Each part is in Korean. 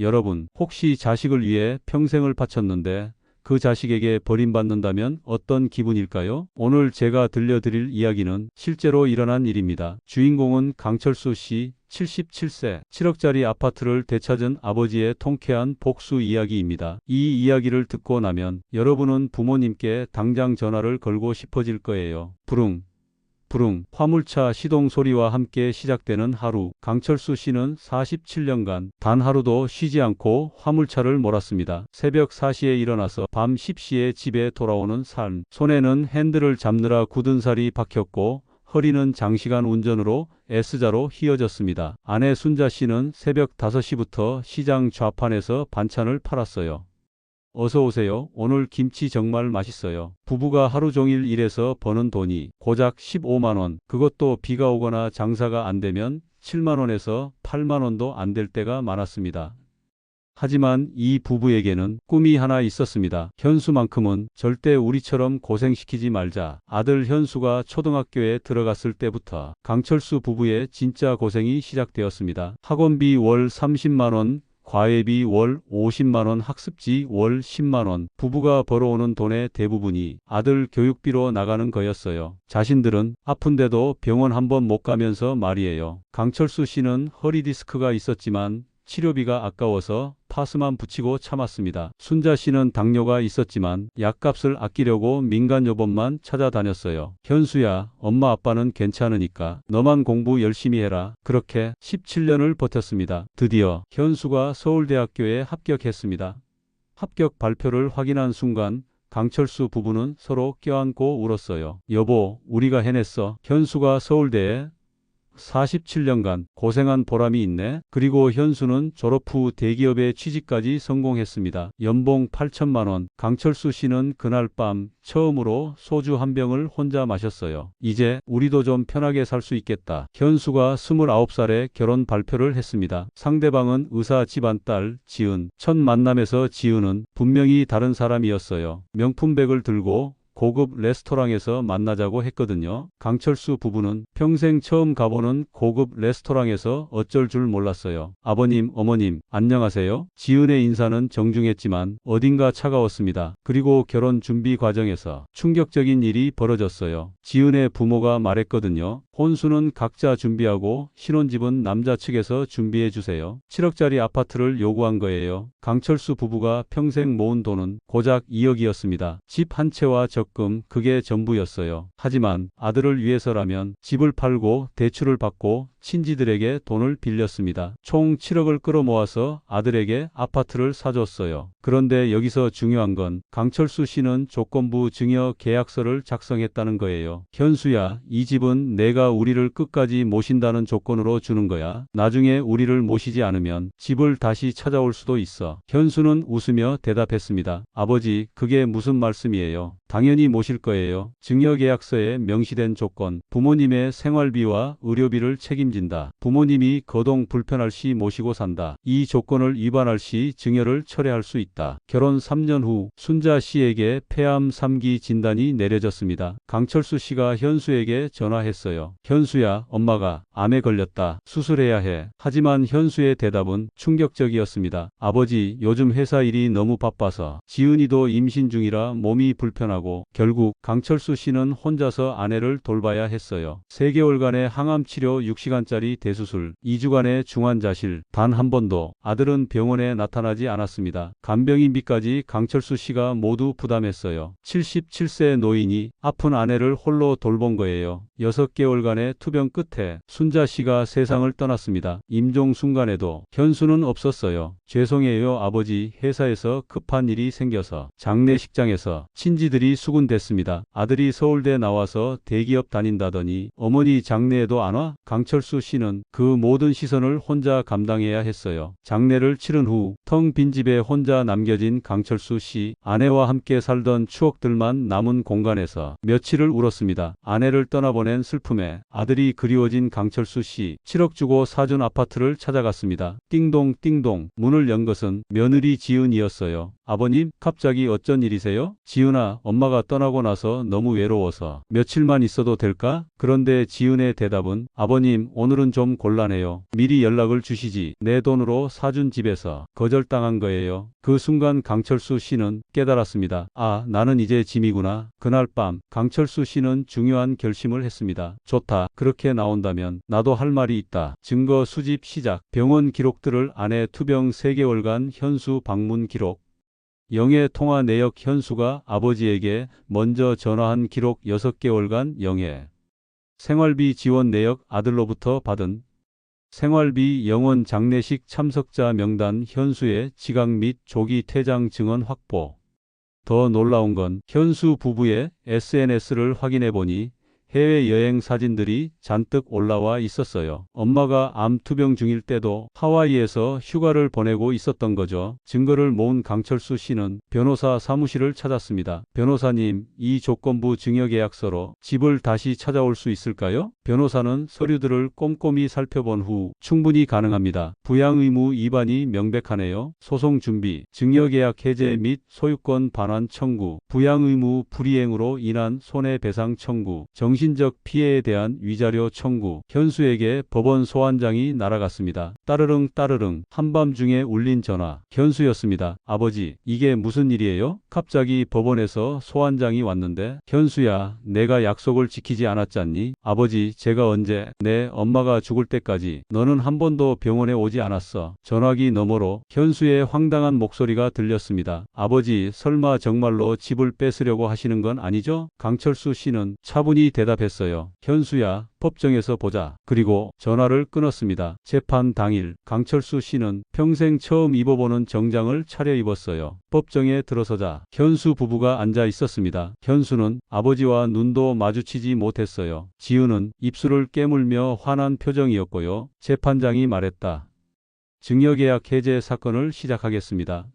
여러분, 혹시 자식을 위해 평생을 바쳤는데 그 자식에게 버림받는다면 어떤 기분일까요? 오늘 제가 들려드릴 이야기는 실제로 일어난 일입니다. 주인공은 강철수 씨 77세 7억짜리 아파트를 되찾은 아버지의 통쾌한 복수 이야기입니다. 이 이야기를 듣고 나면 여러분은 부모님께 당장 전화를 걸고 싶어질 거예요. 부릉 부릉 화물차 시동 소리와 함께 시작되는 하루 강철수 씨는 47년간 단 하루도 쉬지 않고 화물차를 몰았습니다. 새벽 4시에 일어나서 밤 10시에 집에 돌아오는 삶 손에는 핸들을 잡느라 굳은 살이 박혔고 허리는 장시간 운전으로 S자로 휘어졌습니다. 아내 순자 씨는 새벽 5시부터 시장 좌판에서 반찬을 팔았어요. 어서 오세요. 오늘 김치 정말 맛있어요. 부부가 하루 종일 일해서 버는 돈이 고작 15만 원. 그것도 비가 오거나 장사가 안 되면 7만 원에서 8만 원도 안 될 때가 많았습니다. 하지만 이 부부에게는 꿈이 하나 있었습니다. 현수만큼은 절대 우리처럼 고생시키지 말자. 아들 현수가 초등학교에 들어갔을 때부터 강철수 부부의 진짜 고생이 시작되었습니다. 학원비 월 30만원, 과외비 월 50만원, 학습지 월 10만원, 부부가 벌어오는 돈의 대부분이 아들 교육비로 나가는 거였어요. 자신들은 아픈데도 병원 한번 못 가면서 말이에요. 강철수 씨는 허리 디스크가 있었지만 치료비가 아까워서 파스만 붙이고 참았습니다. 순자 씨는 당뇨가 있었지만 약값을 아끼려고 민간요법만 찾아다녔어요. 현수야, 엄마 아빠는 괜찮으니까 너만 공부 열심히 해라. 그렇게 17년을 버텼습니다. 드디어 현수가 서울대학교에 합격했습니다. 합격 발표를 확인한 순간 강철수 부부는 서로 껴안고 울었어요. 여보, 우리가 해냈어. 현수가 서울대에 47년간 고생한 보람이 있네. 그리고 현수는 졸업 후 대기업에 취직까지 성공했습니다. 연봉 8천만 원. 강철수 씨는 그날 밤 처음으로 소주 한 병을 혼자 마셨어요. 이제 우리도 좀 편하게 살 수 있겠다. 현수가 29살에 결혼 발표를 했습니다. 상대방은 의사 집안 딸 지은. 첫 만남에서 지은은 분명히 다른 사람이었어요. 명품백을 들고 고급 레스토랑에서 만나자고 했거든요. 강철수 부부는 평생 처음 가보는 고급 레스토랑에서 어쩔 줄 몰랐어요. 아버님, 어머님, 안녕하세요. 지은의 인사는 정중했지만 어딘가 차가웠습니다. 그리고 결혼 준비 과정에서 충격적인 일이 벌어졌어요. 지은의 부모가 말했거든요. 혼수는 각자 준비하고 신혼집은 남자 측에서 준비해 주세요. 7억짜리 아파트를 요구한 거예요. 강철수 부부가 평생 모은 돈은 고작 2억이었습니다. 집 한 채와 적금 그게 전부였어요. 하지만 아들을 위해서라면 집을 팔고 대출을 받고 친지들에게 돈을 빌렸습니다. 총 7억을 끌어모아서 아들에게 아파트를 사줬어요. 그런데 여기서 중요한 건 강철수 씨는 조건부 증여 계약서를 작성했다는 거예요. 현수야, 이 집은 내가 우리를 끝까지 모신다는 조건으로 주는 거야. 나중에 우리를 모시지 않으면 집을 다시 찾아올 수도 있어. 현수는 웃으며 대답했습니다. 아버지, 그게 무슨 말씀이에요? 당연히 모실 거예요. 증여계약서에 명시된 조건, 부모님의 생활비와 의료비를 책임진다. 부모님이 거동 불편할 시 모시고 산다. 이 조건을 위반할 시 증여를 철회할 수 있다. 결혼 3년 후 순자 씨에게 폐암 3기 진단이 내려졌습니다. 강철수 씨가 현수에게 전화했어요. 현수야, 엄마가 암에 걸렸다. 수술해야 해. 하지만 현수의 대답은 충격적이었습니다. 아버지, 요즘 회사 일이 너무 바빠서 지은이도 임신 중이라 몸이 불편하고 결국 강철수 씨는 혼자서 아내를 돌봐야 했어요. 3개월간의 항암 치료 6시간짜리 대수술, 2주간의 중환자실, 단 한 번도 아들은 병원에 나타나지 않았습니다. 간병인비까지 강철수 씨가 모두 부담했어요. 77세 노인이 아픈 아내를 홀로 돌본 거예요. 6개월간의 투병 끝에 순자 씨가 세상을 떠났습니다. 임종 순간에도 현수는 없었어요. 죄송해요 아버지 회사에서 급한 일이 생겨서 장례식장에서 친지들이 수군댔습니다. 아들이 서울대 나와서 대기업 다닌다더니 어머니 장례에도 안 와? 강철수 씨는 그 모든 시선을 혼자 감당해야 했어요. 장례를 치른 후 텅 빈 집에 혼자 남겨진 강철수 씨 아내와 함께 살던 추억들만 남은 공간에서 며칠을 울었습니다. 아내를 떠나보낸 슬픔에 아들이 그리워진 강철수 씨 7억 주고 사준 아파트를 찾아갔습니다. 띵동 띵동 문을 연 것은 며느리 지은이었어요. 아버님, 갑자기 어쩐 일이세요? 지은아, 엄마가 떠나고 나서 너무 외로워서 며칠만 있어도 될까? 그런데 지은의 대답은 아버님, 오늘은 좀 곤란해요. 미리 연락을 주시지. 내 돈으로 사준 집에서 거절당한 거예요. 그 순간 강철수 씨는 깨달았습니다. 아, 나는 이제 짐이구나. 그날 밤 강철수 씨는 중요한 결심을 했습니다. 좋다. 그렇게 나온다면 나도 할 말이 있다. 증거 수집 시작. 병원 기록들을 아내 투병 3개월간 현수 방문 기록. 영의 통화 내역 현수가 아버지에게 먼저 전화한 기록 6개월간 영의 생활비 지원 내역 아들로부터 받은 생활비 영원 장례식 참석자 명단 현수의 지각 및 조기 퇴장 증언 확보. 더 놀라운 건 현수 부부의 SNS를 확인해 보니 해외여행 사진들이 잔뜩 올라와 있었어요. 엄마가 암 투병 중일 때도 하와이에서 휴가를 보내고 있었던 거죠. 증거를 모은 강철수 씨는 변호사 사무실을 찾았습니다. 변호사님, 이 조건부 증여계약서로 집을 다시 찾아올 수 있을까요? 변호사는 서류들을 꼼꼼히 살펴본 후 충분히 가능합니다. 부양 의무 위반이 명백하네요. 소송 준비, 증여계약 해제 및 소유권 반환 청구, 부양 의무 불이행으로 인한 손해배상 청구, 정신적 피해에 대한 위자료 청구, 현수에게 법원 소환장이 날아갔습니다. 따르릉 따르릉 한밤중에 울린 전화, 현수였습니다. 아버지, 이게 무슨 일이에요? 갑자기 법원에서 소환장이 왔는데 현수야, 내가 약속을 지키지 않았잖니? 아버지, 제가 언제 내 엄마가 죽을 때까지 너는 한 번도 병원에 오지 않았어. 전화기 너머로 현수의 황당한 목소리가 들렸습니다. 아버지, 설마 정말로 집을 뺏으려고 하시는 건 아니죠? 강철수 씨는 차분히 대답했어요. 현수야, 법정에서 보자. 그리고 전화를 끊었습니다. 재판 당일 강철수 씨는 평생 처음 입어보는 정장을 차려입었어요. 법정에 들어서자 현수 부부가 앉아 있었습니다. 현수는 아버지와 눈도 마주치지 못했어요. 지은은 입술을 깨물며 화난 표정이었고요. 재판장이 말했다. 증여계약 해제 사건을 시작하겠습니다.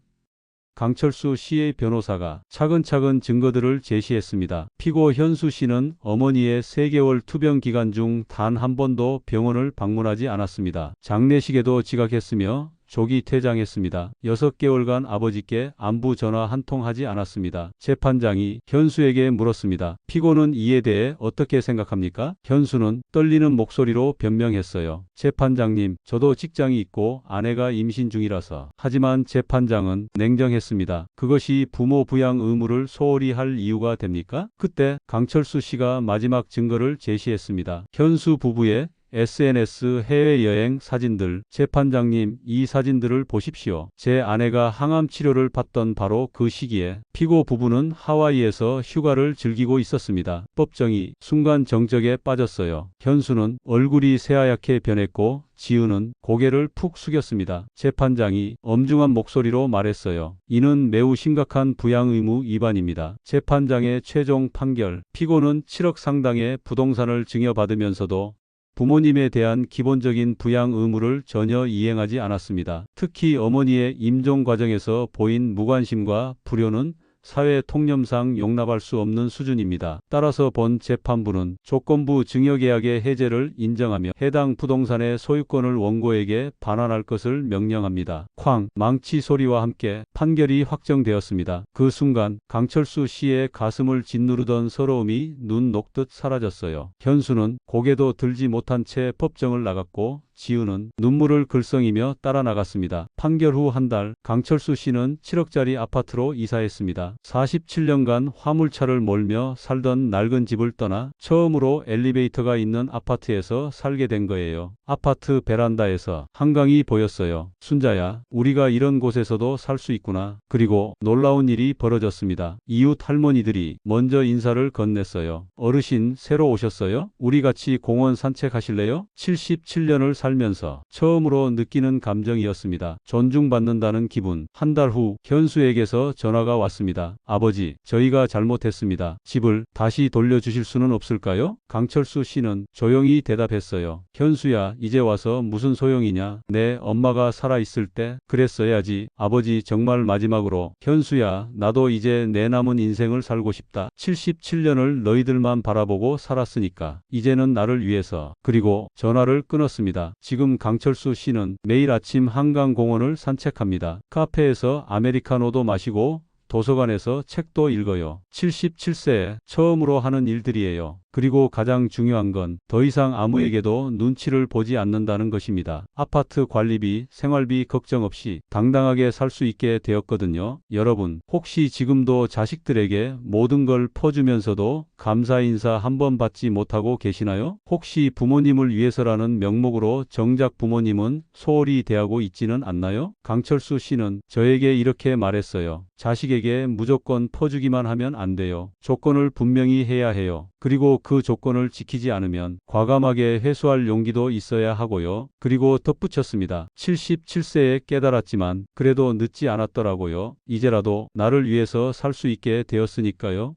강철수 씨의 변호사가 차근차근 증거들을 제시했습니다. 피고 현수 씨는 어머니의 3개월 투병 기간 중 단 한 번도 병원을 방문하지 않았습니다. 장례식에도 지각했으며 조기 퇴장했습니다. 6개월간 아버지께 안부 전화 한 통 하지 않았습니다. 재판장이 현수에게 물었습니다. 피고는 이에 대해 어떻게 생각합니까? 현수는 떨리는 목소리로 변명했어요. 재판장님, 저도 직장이 있고 아내가 임신 중이라서. 하지만 재판장은 냉정했습니다. 그것이 부모 부양 의무를 소홀히 할 이유가 됩니까? 그때 강철수 씨가 마지막 증거를 제시했습니다. 현수 부부의 SNS 해외여행 사진들. 재판장님, 이 사진들을 보십시오. 제 아내가 항암 치료를 받던 바로 그 시기에 피고 부부는 하와이에서 휴가를 즐기고 있었습니다. 법정이 순간 정적에 빠졌어요. 현수는 얼굴이 새하얗게 변했고 지은은 고개를 푹 숙였습니다. 재판장이 엄중한 목소리로 말했어요. 이는 매우 심각한 부양 의무 위반입니다. 재판장의 최종 판결. 피고는 7억 상당의 부동산을 증여받으면서도 부모님에 대한 기본적인 부양 의무를 전혀 이행하지 않았습니다. 특히 어머니의 임종 과정에서 보인 무관심과 불효는 사회 통념상 용납할 수 없는 수준입니다. 따라서 본 재판부는 조건부 증여계약의 해제를 인정하며 해당 부동산의 소유권을 원고에게 반환할 것을 명령합니다. 쾅 망치 소리와 함께 판결이 확정되었습니다. 그 순간 강철수 씨의 가슴을 짓누르던 서러움이 눈 녹듯 사라졌어요. 현수는 고개도 들지 못한 채 법정을 나갔고 지우는 눈물을 글썽이며 따라 나갔습니다. 판결 후 한 달 강철수 씨는 7억짜리 아파트로 이사했습니다. 47년간 화물차를 몰며 살던 낡은 집을 떠나 처음으로 엘리베이터가 있는 아파트에서 살게 된 거예요. 아파트 베란다에서 한강이 보였어요. 순자야, 우리가 이런 곳에서도 살 수 있구나. 그리고 놀라운 일이 벌어졌습니다. 이웃 할머니들이 먼저 인사를 건넸어요. 어르신 새로 오셨어요? 우리 같이 공원 산책하실래요? 77년을 살면서 처음으로 느끼는 감정이었습니다. 존중받는다는 기분. 한 달 후 현수에게서 전화가 왔습니다. 아버지, 저희가 잘못했습니다. 집을 다시 돌려주실 수는 없을까요? 강철수 씨는 조용히 대답했어요. 현수야, 이제 와서 무슨 소용이냐? 내 엄마가 살아있을 때 그랬어야지. 아버지 정말 마지막으로 현수야, 나도 이제 내 남은 인생을 살고 싶다. 77년을 너희들만 바라보고 살았으니까 이제는 나를 위해서. 그리고 전화를 끊었습니다. 지금 강철수 씨는 매일 아침 한강공원을 산책합니다. 카페에서 아메리카노도 마시고 도서관에서 책도 읽어요. 77세에 처음으로 하는 일들이에요. 그리고 가장 중요한 건 더 이상 아무에게도 눈치를 보지 않는다는 것입니다. 아파트 관리비, 생활비 걱정 없이 당당하게 살 수 있게 되었거든요. 여러분, 혹시 지금도 자식들에게 모든 걸 퍼주면서도 감사 인사 한 번 받지 못하고 계시나요? 혹시 부모님을 위해서라는 명목으로 정작 부모님은 소홀히 대하고 있지는 않나요? 강철수 씨는 저에게 이렇게 말했어요. 자식에게 무조건 퍼주기만 하면 안 돼요. 조건을 분명히 해야 해요. 그리고 그 조건을 지키지 않으면 과감하게 회수할 용기도 있어야 하고요. 그리고 덧붙였습니다. 77세에 깨달았지만 그래도 늦지 않았더라고요. 이제라도 나를 위해서 살 수 있게 되었으니까요.